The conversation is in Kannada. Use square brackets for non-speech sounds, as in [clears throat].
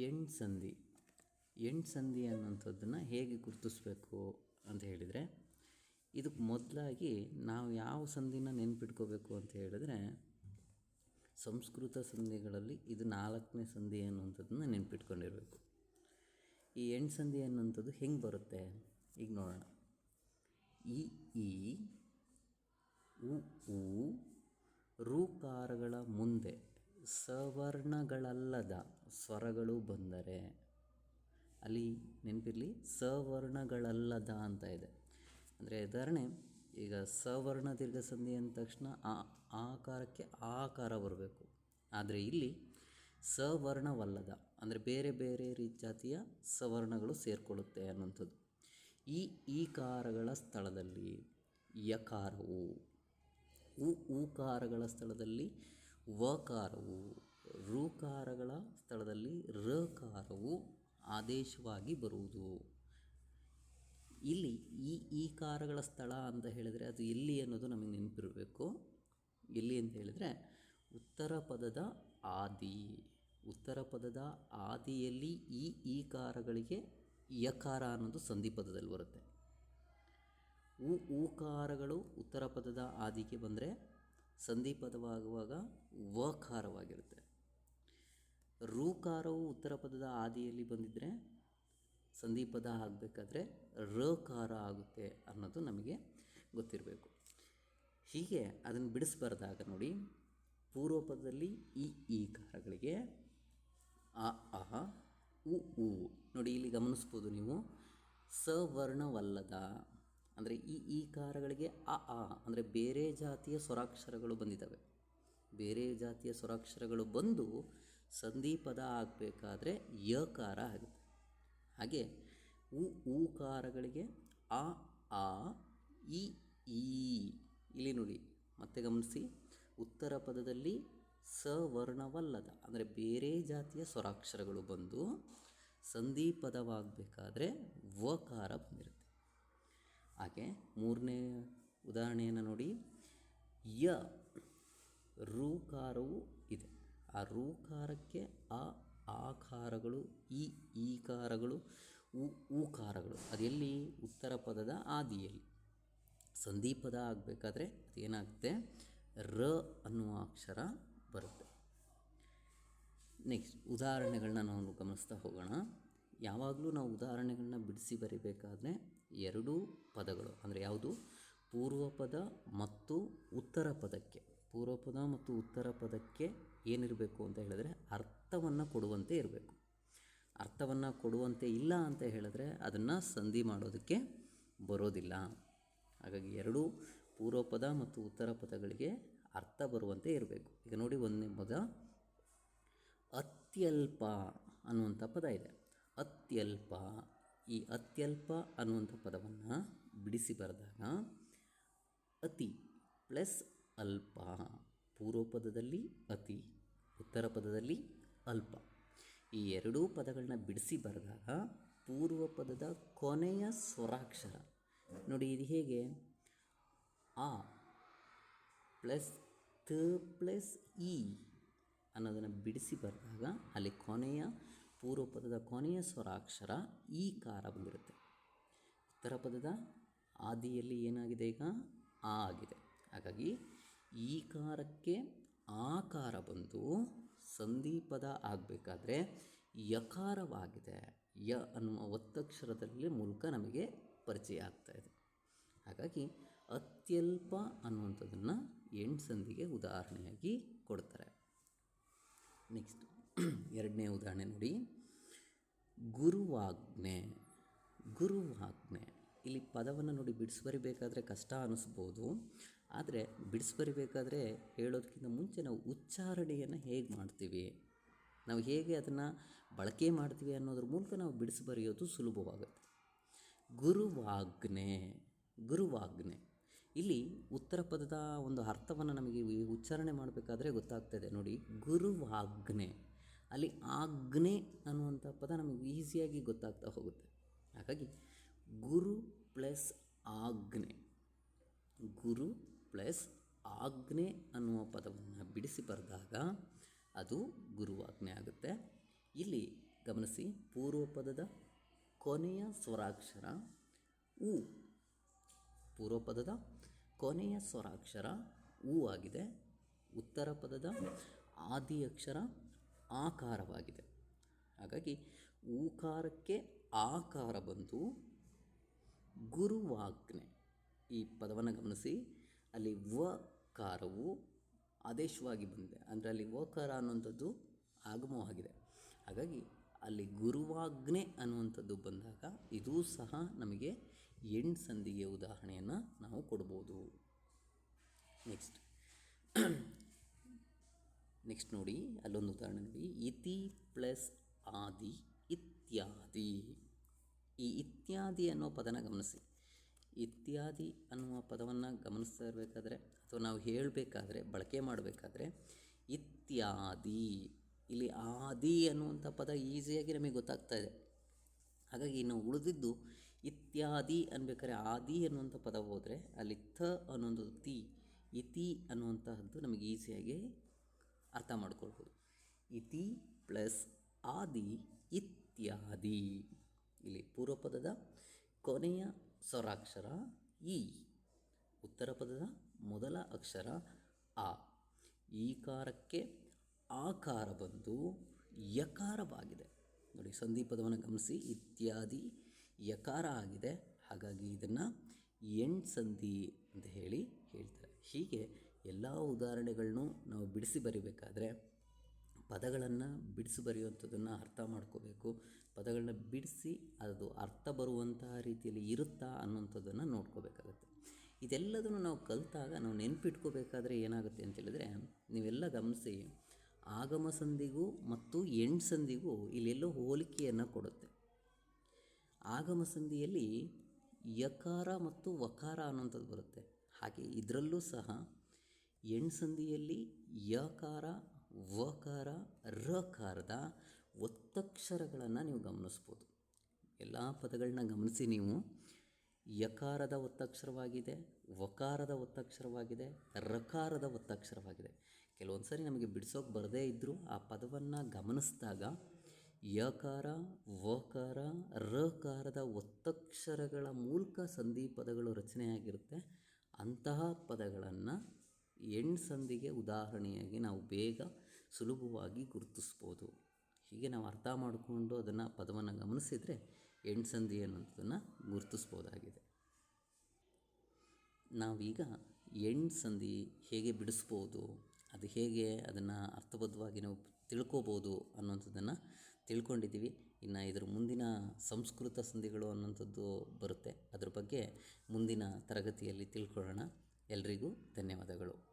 ಎಂಡ್ ಸಂಧಿ ಎಂಡ್ ಸಂಧಿ ಅನ್ನೋಂಥದ್ದನ್ನು ಹೇಗೆ ಗುರುತಿಸ್ಬೇಕು ಅಂತ ಹೇಳಿದರೆ, ಇದಕ್ಕೆ ಮೊದಲಾಗಿ ನಾವು ಯಾವ ಸಂಧಿನ ನೆನ್ಪಿಟ್ಕೋಬೇಕು ಅಂತ ಹೇಳಿದ್ರೆ, ಸಂಸ್ಕೃತ ಸಂಧಿಗಳಲ್ಲಿ ಇದು ನಾಲ್ಕನೇ ಸಂಧಿ ಅನ್ನುವಂಥದ್ದನ್ನ ನೆನ್ಪಿಟ್ಕೊಂಡಿರಬೇಕು. ಈ ಎಂಡ್ ಸಂಧಿ ಅನ್ನುವಂಥದ್ದು ಹೆಂಗೆ ಬರುತ್ತೆ? ಈಗ ನೋಡೋಣ. ಇ, ಈ, ಉ ಊ ರೂಕಾರಗಳ ಮುಂದೆ. ಸವರ್ಣಗಳಲ್ಲದ ಸ್ವರಗಳು ಬಂದರೆ, ಅಲ್ಲಿ ನೆನಪಿರಲಿ ಸವರ್ಣಗಳಲ್ಲದ ಅಂತ ಇದೆ. ಅಂದರೆ ಉದಾಹರಣೆ, ಈಗ ಸವರ್ಣ ದೀರ್ಘ ಸಂಧಿ ಅಂದ ತಕ್ಷಣ ಆ ಆಕಾರಕ್ಕೆ ಆಕಾರ ಬರಬೇಕು. ಆದರೆ ಇಲ್ಲಿ ಸವರ್ಣವಲ್ಲದ, ಅಂದರೆ ಬೇರೆ ಬೇರೆ ರೀತಿ ಜಾತಿಯ ಸವರ್ಣಗಳು ಸೇರಿಕೊಳ್ಳುತ್ತೆ ಅನ್ನುವಂಥದ್ದು. ಈ ಈಕಾರಗಳ ಸ್ಥಳದಲ್ಲಿ ಯಕಾರವು, ಉ ಊಕಾರಗಳ ಸ್ಥಳದಲ್ಲಿ ವಕಾರವು ಋಕಾರಗಳ ಸ್ಥಳದಲ್ಲಿ ರಕಾರವು ಆದೇಶವಾಗಿ ಬರುವುದು. ಇಲ್ಲಿ ಈ ಈ ಕಾರಗಳ ಸ್ಥಳ ಅಂತ ಹೇಳಿದರೆ ಅದು ಎಲ್ಲಿ ಅನ್ನೋದು ನಮಗೆ ನೆನಪಿರಬೇಕು. ಎಲ್ಲಿ ಅಂತ ಹೇಳಿದರೆ ಉತ್ತರ ಪದದ ಆದಿ. ಉತ್ತರ ಪದದ ಆದಿಯಲ್ಲಿ ಈ ಈ ಕಾರಗಳಿಗೆ ಯಕಾರ ಅನ್ನೋದು ಸಂಧಿ ಪದದಲ್ಲಿ ಬರುತ್ತೆ. ಉ, ಊಕಾರಗಳು ಉತ್ತರ ಪದದ ಆದಿಗೆ ಬಂದರೆ ಸಂಧಿ ಪದವಾಗುವಾಗ ವಕಾರವಾಗಿರುತ್ತೆ. ಋಕಾರವು ಉತ್ತರ ಪದದ ಆದಿಯಲ್ಲಿ ಬಂದಿದ್ದರೆ ಸಂಧಿ ಪದ ಆಗಬೇಕಾದ್ರೆ ರಕಾರ ಆಗುತ್ತೆ ಅನ್ನೋದು ನಮಗೆ ಗೊತ್ತಿರಬೇಕು. ಹೀಗೆ ಅದನ್ನು ಬಿಡಿಸ್ಬಾರ್ದಾಗ ನೋಡಿ ಪೂರ್ವ ಪದದಲ್ಲಿ ಈ ಕಾರಗಳಿಗೆ ಅ ಅಹ, ಉ ಉ, ನೋಡಿ ಇಲ್ಲಿ ಗಮನಿಸ್ಬೋದು ನೀವು. ಸವರ್ಣವಲ್ಲದ ಅಂದರೆ ಈ ಈಕಾರಗಳಿಗೆ ಅ ಆ ಅಂದರೆ ಬೇರೆ ಜಾತಿಯ ಸ್ವರಾಕ್ಷರಗಳು ಬಂದಿದ್ದಾವೆ. ಬೇರೆ ಜಾತಿಯ ಸ್ವರಾಕ್ಷರಗಳು ಬಂದು ಸಂಧಿ ಪದ ಆಗಬೇಕಾದ್ರೆ ಯಕಾರ ಆಗುತ್ತೆ. ಹಾಗೆ ಉ ಊಕಾರಗಳಿಗೆ ಆ ಆ, ಇ, ಈ, ಇಲ್ಲಿ ನೋಡಿ, ಮತ್ತೆ ಗಮನಿಸಿ, ಉತ್ತರ ಪದದಲ್ಲಿ ಸವರ್ಣವಲ್ಲದ, ಅಂದರೆ ಬೇರೆ ಜಾತಿಯ ಸ್ವರಾಕ್ಷರಗಳು ಬಂದು ಸಂಧಿ ಪದವಾಗಬೇಕಾದ್ರೆ ವಕಾರ ಬಂದಿರುತ್ತೆ. ಹಾಗೆ ಮೂರನೇ ಉದಾಹರಣೆಯನ್ನು ನೋಡಿ. ಯ ರೂಕಾರವು ಇದೆ. ಆ ರೂಕಾರಕ್ಕೆ ಆ ಆಕಾರಗಳು, ಈ ಈಕಾರಗಳು, ಉ ಊಕಾರಗಳು. ಅದೆಲ್ಲಿ ಉತ್ತರ ಪದದ ಆದಿಯಲ್ಲಿ ಸಂಧಿ ಪದ ಆಗಬೇಕಾದ್ರೆ ಅದೇನಾಗುತ್ತೆ? ರ ಅನ್ನುವ ಅಕ್ಷರ ಬರುತ್ತೆ. ನೆಕ್ಸ್ಟ್ ಉದಾಹರಣೆಗಳನ್ನ ನಾವು ಗಮನಿಸ್ತಾ ಹೋಗೋಣ. ಯಾವಾಗಲೂ ನಾವು ಉದಾಹರಣೆಗಳನ್ನ ಬಿಡಿಸಿ ಬರಿಬೇಕಾದ್ರೆ ಎರಡೂ ಪದಗಳು. ಅಂದರೆ ಯಾವುದು? ಪೂರ್ವ ಪದ ಮತ್ತು ಉತ್ತರ ಪದಕ್ಕೆ. ಪೂರ್ವ ಪದ ಮತ್ತು ಉತ್ತರ ಪದಕ್ಕೆ ಏನಿರಬೇಕು ಅಂತ ಹೇಳಿದ್ರೆ ಅರ್ಥವನ್ನು ಕೊಡುವಂತೆ ಇರಬೇಕು. ಅರ್ಥವನ್ನು ಕೊಡುವಂತೆ ಇಲ್ಲ ಅಂತ ಹೇಳಿದ್ರೆ ಅದನ್ನು ಸಂಧಿ ಮಾಡೋದಕ್ಕೆ ಬರೋದಿಲ್ಲ. ಹಾಗಾಗಿ ಎರಡೂ ಪೂರ್ವ ಪದ ಮತ್ತು ಉತ್ತರ ಪದಗಳಿಗೆ ಅರ್ಥ ಬರುವಂತೆ ಇರಬೇಕು. ಈಗ ನೋಡಿ ಒಂದನೇ ಪದ. ಅತ್ಯಲ್ಪ ಅನ್ನುವಂಥ ಪದ ಇದೆ. ಅತ್ಯಲ್ಪ. ಈ ಅತ್ಯಲ್ಪ ಅನ್ನುವಂಥ ಪದವನ್ನು ಬಿಡಿಸಿ ಬರೆದಾಗ ಅತಿ ಪ್ಲಸ್ ಅಲ್ಪ. ಪೂರ್ವ ಪದದಲ್ಲಿ ಅತಿ, ಉತ್ತರ ಪದದಲ್ಲಿ ಅಲ್ಪ. ಈ ಎರಡೂ ಪದಗಳನ್ನ ಬಿಡಿಸಿ ಬರೆದಾಗ ಪೂರ್ವ ಪದದ ಕೊನೆಯ ಸ್ವರಾಕ್ಷರ. ನೋಡಿ, ಇದು ಹೇಗೆ? ಆ ಪ್ಲಸ್ ತ ಪ್ಲಸ್ ಇ ಅನ್ನೋದನ್ನು ಬಿಡಿಸಿ ಬರೆದಾಗ ಅಲ್ಲಿ ಕೊನೆಯ ಪೂರ್ವ ಪದದ ಕೊನೆಯ ಸ್ವರಾಕ್ಷರ ಈ ಕಾರ ಬಂದಿರುತ್ತೆ. ಉತ್ತರ ಪದದ ಆದಿಯಲ್ಲಿ ಏನಾಗಿದೆ ಈಗ? ಆ ಆಗಿದೆ. ಹಾಗಾಗಿ ಈ ಕಾರಕ್ಕೆ ಆಕಾರ ಬಂದು ಸಂಧಿ ಪದ ಆಗಬೇಕಾದ್ರೆ ಯಕಾರವಾಗಿದೆ. ಯ ಅನ್ನುವ ಒತ್ತಕ್ಷರದಲ್ಲಿ ಮೂಲಕ ನಮಗೆ ಪರಿಚಯ ಆಗ್ತಾ ಇದೆ. ಹಾಗಾಗಿ ಅತ್ಯಲ್ಪ ಅನ್ನುವಂಥದ್ದನ್ನು ಎಂಟು ಸಂಧಿಗೆ ಉದಾಹರಣೆಯಾಗಿ ಕೊಡ್ತಾರೆ. ನೆಕ್ಸ್ಟ್ [clears throat] ಎರಡನೇ ಉದಾಹರಣೆ ನೋಡಿ. ಗುರುವಾಜ್ಞೆ ಗುರುವಾಜ್ಞೆ ಇಲ್ಲಿ ಪದವನ್ನು ನೋಡಿ ಬಿಡಿಸಿ ಬರಿಬೇಕಾದ್ರೆ ಕಷ್ಟ ಅನ್ನಿಸ್ಬೋದು ಆದರೆ ಬಿಡಿಸಿ ಬರಿಬೇಕಾದ್ರೆ ಹೇಳೋದಕ್ಕಿಂತ ಮುಂಚೆ ನಾವು ಉಚ್ಚಾರಣೆಯನ್ನು ಹೇಗೆ ಮಾಡ್ತೀವಿ? ನಾವು ಹೇಗೆ ಅದನ್ನು ಬಳಕೆ ಮಾಡ್ತೀವಿ ಅನ್ನೋದ್ರ ಮೂಲಕ ನಾವು ಬಿಡಿಸಿ ಬರೆಯೋದು ಸುಲಭವಾಗುತ್ತೆ. ಗುರುವಾಜ್ಞೆ ಗುರುವಾಜ್ಞೆ ಇಲ್ಲಿ ಉತ್ತರ ಪದದ ಒಂದು ಅರ್ಥವನ್ನು ನಮಗೆ ಉಚ್ಚಾರಣೆ ಮಾಡಬೇಕಾದ್ರೆ ಗೊತ್ತಾಗ್ತದೆ ನೋಡಿ ಗುರುವಾಜ್ಞೆ ಅಲ್ಲಿ ಆಗ್ನೆ ಅನ್ನುವಂಥ ಪದ ನಮಗೆ ಈಸಿಯಾಗಿ ಗೊತ್ತಾಗ್ತಾ ಹೋಗುತ್ತೆ. ಹಾಗಾಗಿ ಗುರು ಪ್ಲಸ್ ಆಗ್ನೆ, ಗುರು ಪ್ಲಸ್ ಆಗ್ನೆ ಅನ್ನುವ ಪದವನ್ನು ಬಿಡಿಸಿ ಬರೆದಾಗ ಅದು ಗುರುವಾಜ್ಞೆ ಆಗುತ್ತೆ. ಇಲ್ಲಿ ಗಮನಿಸಿ ಪೂರ್ವ ಪದದ ಕೊನೆಯ ಸ್ವರಾಕ್ಷರ ಉ, ಪೂರ್ವ ಪದದ ಕೊನೆಯ ಸ್ವರಾಕ್ಷರ ಉ ಆಗಿದೆ. ಉತ್ತರ ಪದದ ಆದಿ ಅಕ್ಷರ ಆಕಾರವಾಗಿದೆ. ಹಾಗಾಗಿ ಊಕಾರಕ್ಕೆ ಆಕಾರ ಬಂತು ಗುರುವಾಗ್ನೆ. ಈ ಪದವನ್ನು ಗಮನಿಸಿ, ಅಲ್ಲಿ ವಕಾರವು ಕಾರವು ಆದೇಶವಾಗಿ ಬಂದಿದೆ. ಅಂದರೆ ಅಲ್ಲಿ ವಕಾರ ಅನ್ನುವಂಥದ್ದು ಆಗಮವಾಗಿದೆ. ಹಾಗಾಗಿ ಅಲ್ಲಿ ಗುರುವಾಗ್ನೆ ಅನ್ನುವಂಥದ್ದು ಬಂದಾಗ ಇದೂ ಸಹ ನಮಗೆ ಎಂಡ್ ಸಂಧಿಗೆ ಉದಾಹರಣೆಯನ್ನು ನಾವು ಕೊಡ್ಬೋದು. ನೆಕ್ಸ್ಟ್ ನೆಕ್ಸ್ಟ್ ನೋಡಿ, ಅಲ್ಲೊಂದು ಉದಾಹರಣೆ ನೋಡಿ. ಇತಿ ಪ್ಲಸ್ ಆದಿ ಇತ್ಯಾದಿ. ಈ ಇತ್ಯಾದಿ ಅನ್ನೋ ಪದನ ಗಮನಿಸಿ. ಇತ್ಯಾದಿ ಅನ್ನುವ ಪದವನ್ನು ಗಮನಿಸ್ತಾ ಇರಬೇಕಾದ್ರೆ, ಅಥವಾ ನಾವು ಹೇಳಬೇಕಾದ್ರೆ, ಬಳಕೆ ಮಾಡಬೇಕಾದ್ರೆ, ಇತ್ಯಾದಿ. ಇಲ್ಲಿ ಆದಿ ಅನ್ನುವಂಥ ಪದ ಈಸಿಯಾಗಿ ನಮಗೆ ಗೊತ್ತಾಗ್ತಾ ಇದೆ. ಹಾಗಾಗಿ ಇನ್ನು ಉಳಿದಿದ್ದು ಇತ್ಯಾದಿ ಅನ್ಬೇಕಾದ್ರೆ ಆದಿ ಅನ್ನುವಂಥ ಪದ ಹೋದರೆ, ಅಲ್ಲಿ ಥ ಅನ್ನೊಂದು ತಿ, ಇತಿ ಅನ್ನುವಂತಹದ್ದು ನಮಗೆ ಈಸಿಯಾಗಿ ಅರ್ಥ ಮಾಡ್ಕೊಳ್ಬೋದು. ಇತಿ ಪ್ಲಸ್ ಆದಿ ಇತ್ಯಾದಿ. ಇಲ್ಲಿ ಪೂರ್ವ ಪದದ ಕೊನೆಯ ಸ್ವರಾಕ್ಷರ ಇ ಉತ್ತರ ಪದದ ಮೊದಲ ಅಕ್ಷರ ಆ. ಈಕಾರಕ್ಕೆ ಆಕಾರ ಬಂದು ಯಕಾರವಾಗಿದೆ. ನೋಡಿ ಸಂಧಿ ಪದವನ್ನು ಗಮನಿಸಿ. ಇತ್ಯಾದಿ ಯಕಾರ ಆಗಿದೆ. ಹಾಗಾಗಿ ಇದನ್ನು ಎಂಡ್ ಸಂಧಿ ಅಂತ ಹೇಳಿ ಹೇಳ್ತಾರೆ. ಹೀಗೆ ಎಲ್ಲ ಉದಾಹರಣೆಗಳನ್ನು ನಾವು ಬಿಡಿಸಿ ಬರಿಬೇಕಾದ್ರೆ ಪದಗಳನ್ನು ಬಿಡಿಸಿ ಬರೆಯುವಂಥದ್ದನ್ನು ಅರ್ಥ ಮಾಡ್ಕೋಬೇಕು. ಪದಗಳನ್ನ ಬಿಡಿಸಿ ಅದು ಅರ್ಥ ಬರುವಂತಹ ರೀತಿಯಲ್ಲಿ ಇರುತ್ತಾ ಅನ್ನುವಂಥದ್ದನ್ನು ನೋಡ್ಕೋಬೇಕಾಗುತ್ತೆ. ಇದೆಲ್ಲದನ್ನು ನಾವು ಕಲಿತಾಗ ನಾವು ನೆನಪಿಟ್ಕೋಬೇಕಾದ್ರೆ ಏನಾಗುತ್ತೆ ಅಂತೇಳಿದರೆ ನೀವೆಲ್ಲ ಗಮನಿಸಿ ಆಗಮ ಸಂಧಿಗೂ ಮತ್ತು ಎಂಡ್ ಸಂಧಿಗೂ ಇಲ್ಲೆಲ್ಲೋ ಹೋಲಿಕೆಯನ್ನು ಕೊಡುತ್ತೆ. ಆಗಮ ಸಂಧಿಯಲ್ಲಿ ಯಕಾರ ಮತ್ತು ವಕಾರ ಅನ್ನುವಂಥದ್ದು ಬರುತ್ತೆ. ಹಾಗೆ ಇದರಲ್ಲೂ ಸಹ ಎಣ್ ಸಂಧಿಯಲ್ಲಿ ಯಕಾರ, ವಕಾರ, ರಕಾರದ ಒತ್ತಕ್ಷರಗಳನ್ನು ನೀವು ಗಮನಿಸ್ಬೋದು. ಎಲ್ಲ ಪದಗಳನ್ನ ಗಮನಿಸಿ ನೀವು. ಯಕಾರದ ಒತ್ತಕ್ಷರವಾಗಿದೆ, ವಕಾರದ ಒತ್ತಕ್ಷರವಾಗಿದೆ, ರಕಾರದ ಒತ್ತಕ್ಷರವಾಗಿದೆ. ಕೆಲವೊಂದು ಸಾರಿ ನಮಗೆ ಬಿಡಿಸೋಕೆ ಬರದೇ ಇದ್ದರೂ ಆ ಪದವನ್ನು ಗಮನಿಸಿದಾಗ ಯಕಾರ, ವಕಾರ, ರಕಾರದ ಒತ್ತಕ್ಷರಗಳ ಮೂಲಕ ಸಂಧಿ ಪದಗಳು ರಚನೆಯಾಗಿರುತ್ತೆ. ಅಂತಹ ಪದಗಳನ್ನು ಎಂಡ್ ಸಂಧಿಗೆ ಉದಾಹರಣೆಯಾಗಿ ನಾವು ಬೇಗ ಸುಲಭವಾಗಿ ಗುರುತಿಸ್ಬೋದು. ಹೀಗೆ ನಾವು ಅರ್ಥ ಮಾಡಿಕೊಂಡು ಅದನ್ನು ಪದವನ್ನು ಗಮನಿಸಿದರೆ ಎಂಡ್ ಸಂಧಿ ಅನ್ನೋಂಥದ್ದನ್ನು ಗುರುತಿಸ್ಬೋದಾಗಿದೆ. ನಾವೀಗ ಎಂಡ್ ಸಂಧಿ ಹೇಗೆ ಬಿಡಿಸ್ಬೋದು, ಅದು ಹೇಗೆ ಅದನ್ನು ಅರ್ಥಬದ್ಧವಾಗಿ ನಾವು ತಿಳ್ಕೊಬೋದು ಅನ್ನೋಂಥದ್ದನ್ನು ತಿಳ್ಕೊಂಡಿದ್ದೀವಿ. ಇನ್ನು ಇದರ ಮುಂದಿನ ಸಂಸ್ಕೃತ ಸಂಧಿಗಳು ಅನ್ನೋಂಥದ್ದು ಬರುತ್ತೆ. ಅದ್ರ ಬಗ್ಗೆ ಮುಂದಿನ ತರಗತಿಯಲ್ಲಿ ತಿಳ್ಕೊಳ್ಳೋಣ. ಎಲ್ರಿಗೂ ಧನ್ಯವಾದಗಳು.